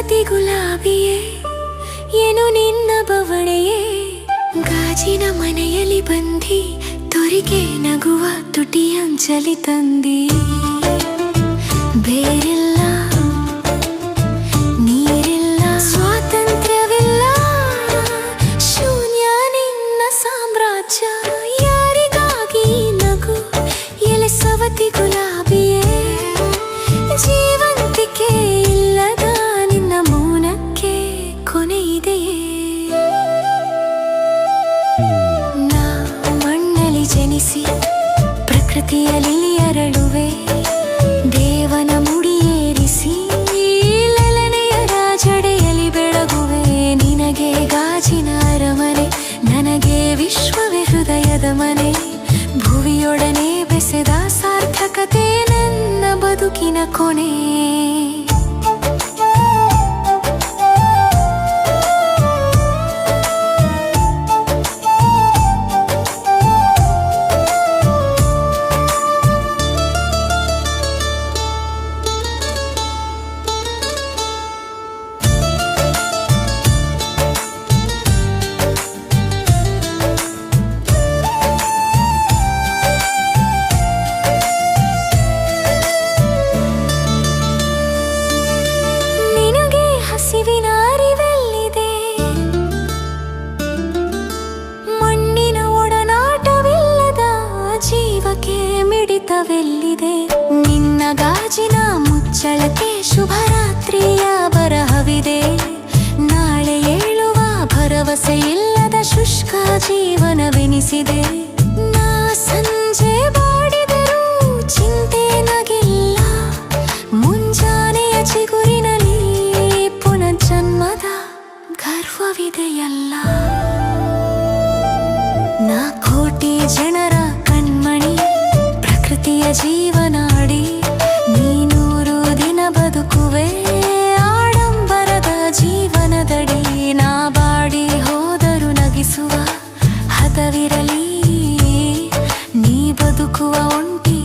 ಸವತಿ ಗುಲಾಬಿಯೇ ಏನು ನಿನ್ನ ಬವಣೆಯೇ? ಗಾಜಿನ ಮನೆಯಲ್ಲಿ ಬಂದಿ ತೊರಿಗೆ ನಗುವ ತುಟಿಯಂಚಲಿ ತಂದಿ. ಬೇರಿಲ್ಲ ಪ್ರಕೃತಿಯಲ್ಲಿ ಅರಳುವೆ ದೇವನ ಮುಡಿಯೇರಿಸಿ ಲಲನೆಯ ರಾಜಡೆಯಲ್ಲಿ ಬೆಳಗುವೆ. ನಿನಗೆ ಗಾಜಿನ ಅರಮನೆ, ನನಗೆ ವಿಶ್ವವೇ ಹೃದಯದ ಮನೆ. ಭುವಿಯೊಡನೆ ಬೆಸೆದ ಸಾರ್ಥಕತೆ ನನ್ನ ಬದುಕಿನ ಕೊನೆ. ಭರವಸೆ ಇಲ್ಲದ ಶುಷ್ಕ ಜೀವನವೆನಿಸಿದೆ. ನಾ ಸಂಜೆ ಚಿಂತೆ ನಗಿಲ್ಲ. ಮುಂಜಾನೆಯ ಚಿಗುರಿನಲ್ಲಿ ಪುನರ್ಜನ್ಮದ ಗರ್ವವಿದೆಯಲ್ಲ. ನಾ ಕೋಟಿ ಜನರ ನೀ ಬದುಕುವ